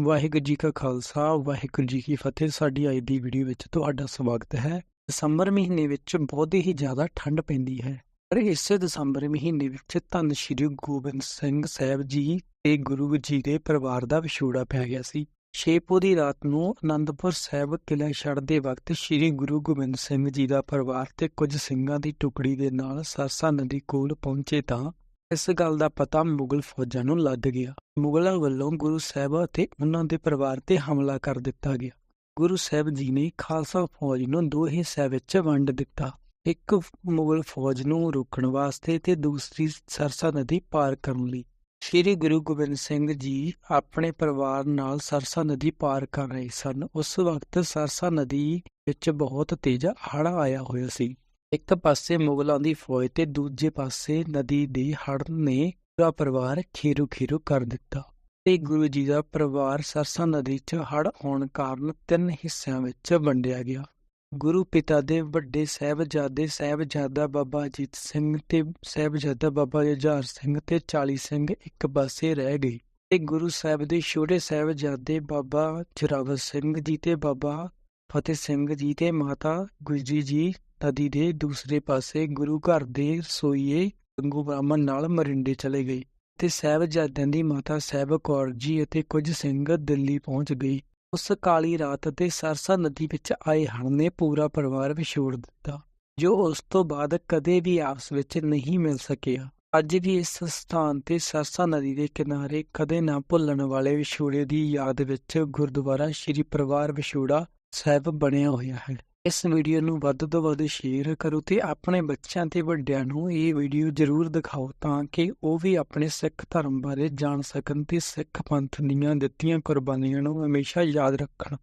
ਵਾਹਿਗੁਰੂ ਜੀ ਕਾ ਖਾਲਸਾ, ਵਾਹਿਗੁਰੂ ਜੀ ਕੀ ਫਤਿਹ। ਸਾਡੀ ਅੱਜ ਦੀ ਵੀਡੀਓ ਵਿੱਚ ਤੁਹਾਡਾ ਸਵਾਗਤ ਹੈ। ਦਸੰਬਰ ਮਹੀਨੇ ਵਿੱਚ ਬਹੁਤ ਹੀ ਜ਼ਿਆਦਾ ਠੰਡ ਪੈਂਦੀ ਹੈ। ਪਰ ਇਸੇ ਦਸੰਬਰ ਮਹੀਨੇ ਵਿੱਚ ਧੰਨ ਸ਼੍ਰੀ ਗੋਬਿੰਦ ਸਿੰਘ ਸਾਹਿਬ ਜੀ ਤੇ ਗੁਰੂ ਜੀ ਦੇ ਪਰਿਵਾਰ ਦਾ ਵਿਛੋੜਾ ਪੈ ਗਿਆ ਸੀ। ਛੇਪੋ ਦੀ ਰਾਤ ਨੂੰ ਅਨੰਦਪੁਰ ਸਾਹਿਬ ਕਿਲ੍ਹਾ ਛੱਡਦੇ ਵਕਤ ਸ਼੍ਰੀ ਗੁਰੂ ਗੋਬਿੰਦ ਸਿੰਘ ਜੀ ਦਾ ਪਰਿਵਾਰ ਤੇ ਕੁਝ ਸਿੰਘਾਂ ਦੀ ਟੁਕੜੀ ਦੇ ਨਾਲ ਸਰਸਾ ਨਦੀ ਕੋਲ ਪਹੁੰਚੇ ਤਾਂ ਇਸ ਗੱਲ ਦਾ ਪਤਾ ਮੁਗਲ ਫੌਜਾਂ ਨੂੰ ਲੱਗ ਗਿਆ। ਮੁਗਲਾਂ ਵੱਲੋਂ ਗੁਰੂ ਸਾਹਿਬ ਅਤੇ ਉਹਨਾਂ ਦੇ ਪਰਿਵਾਰ ਤੇ ਹਮਲਾ ਕਰ ਦਿੱਤਾ ਗਿਆ। ਗੁਰੂ ਸਾਹਿਬ ਜੀ ਨੇ ਖਾਲਸਾ ਫੌਜ ਨੂੰ ਦੋ ਹਿੱਸਿਆਂ ਵਿੱਚ ਵੰਡ ਦਿੱਤਾ। ਇੱਕ ਮੁਗਲ ਫੌਜ ਨੂੰ ਰੋਕਣ ਵਾਸਤੇ ਤੇ ਦੂਸਰੀ ਸਰਸਾ ਨਦੀ ਪਾਰ ਕਰਨ ਲਈ। ਸ਼੍ਰੀ ਗੁਰੂ ਗੋਬਿੰਦ ਸਿੰਘ ਜੀ ਆਪਣੇ ਪਰਿਵਾਰ ਨਾਲ ਸਰਸਾ ਨਦੀ ਪਾਰ ਕਰ ਰਹੇ ਸਨ। ਉਸ ਵਕਤ ਸਰਸਾ ਨਦੀ ਵਿੱਚ ਬਹੁਤ ਤੇਜ਼ ਹੜ੍ਹ ਆਇਆ ਹੋਇਆ ਸੀ। ਇੱਕ ਪਾਸੇ ਮੁਗਲਾਂ ਦੀ ਫੌਜ ਤੇ ਦੂਜੇ ਪਾਸੇ ਨਦੀ ਦੇ ਹੜ੍ਹ ਨੇ ਪੂਰਾ ਪਰਿਵਾਰ ਖੇਰੂ ਖੇਰੂ ਕਰ ਦਿੱਤਾ ਤੇ ਗੁਰੂ ਜੀ ਦਾ ਪਰਿਵਾਰ ਸਰਸਾ ਨਦੀ 'ਚ ਹੜ੍ਹ ਆਉਣ ਕਾਰਨ ਤਿੰਨ ਹਿੱਸਿਆਂ ਵਿੱਚ ਵੰਡਿਆ ਗਿਆ। ਗੁਰੂ ਪਿਤਾ ਦੇ ਵੱਡੇ ਸਾਹਿਬਜ਼ਾਦੇ ਸਾਹਿਬਜ਼ਾਦਾ ਬਾਬਾ ਅਜੀਤ ਸਿੰਘ ਤੇ ਸਾਹਿਬਜ਼ਾਦਾ ਬਾਬਾ ਜੁਝਾਰ ਸਿੰਘ ਤੇ 40 ਸਿੰਘ ਇੱਕ ਪਾਸੇ ਰਹਿ ਗਏ ਤੇ ਗੁਰੂ ਸਾਹਿਬ ਦੇ ਛੋਟੇ ਸਾਹਿਬਜ਼ਾਦੇ ਬਾਬਾ ਜਰਾਵਰ ਸਿੰਘ ਜੀ ਤੇ ਬਾਬਾ ਫਤਿਹ ਸਿੰਘ ਜੀ ਤੇ ਮਾਤਾ ਗੁਜਰੀ ਜੀ ਨਦੀ ਦੇ ਦੂਸਰੇ ਪਾਸੇ ਗੁਰੂ ਘਰ ਦੇ ਰਸੋਈਏ ਗੰਗੂ ਬ੍ਰਾਹਮਣ ਨਾਲ ਮਰਿੰਡੇ ਚਲੇ ਗਏ ਤੇ ਸਾਹਿਬਜ਼ਾਦਿਆਂ ਦੀ ਮਾਤਾ ਸਾਹਿਬ ਕੌਰ ਜੀ ਅਤੇ ਕੁਝ ਸਿੰਘ ਦਿੱਲੀ ਪਹੁੰਚ ਗਈ ਉਸ ਕਾਲੀ ਰਾਤ ਤੇ ਸਰਸਾ ਨਦੀ ਵਿੱਚ ਆਏ ਹੜ੍ਹ ਨੇ ਪੂਰਾ ਪਰਿਵਾਰ ਵਿਛੋੜ ਦਿੱਤਾ, ਜੋ ਉਸ ਤੋਂ ਬਾਅਦ ਕਦੇ ਵੀ ਆਪਸ ਵਿੱਚ ਨਹੀਂ ਮਿਲ ਸਕਿਆ। ਅੱਜ ਵੀ ਇਸ ਸਥਾਨ ਤੇ ਸਰਸਾ ਨਦੀ ਦੇ ਕਿਨਾਰੇ ਕਦੇ ਨਾ ਭੁੱਲਣ ਵਾਲੇ ਵਿਛੋੜੇ ਦੀ ਯਾਦ ਵਿੱਚ ਗੁਰਦੁਆਰਾ ਸ਼੍ਰੀ ਪਰਿਵਾਰ ਵਿਛੋੜਾ ਸਾਹਿਬ ਬਣਿਆ ਹੋਇਆ ਹੈ। ਇਸ ਵੀਡੀਓ ਨੂੰ ਵੱਧ ਤੋਂ ਵੱਧ ਸ਼ੇਅਰ ਕਰੋ ਤੇ ਆਪਣੇ ਬੱਚਿਆਂ ਤੇ ਵੱਡਿਆਂ ਨੂੰ ਇਹ ਵੀਡੀਓ ਜ਼ਰੂਰ ਦਿਖਾਓ ਤਾਂ ਕਿ ਉਹ ਵੀ ਆਪਣੇ ਸਿੱਖ ਧਰਮ ਬਾਰੇ ਜਾਣ ਸਕਣ ਤੇ ਸਿੱਖ ਪੰਥ ਦੀਆਂ ਦਿੱਤੀਆਂ ਕੁਰਬਾਨੀਆਂ ਨੂੰ ਹਮੇਸ਼ਾ ਯਾਦ ਰੱਖਣ।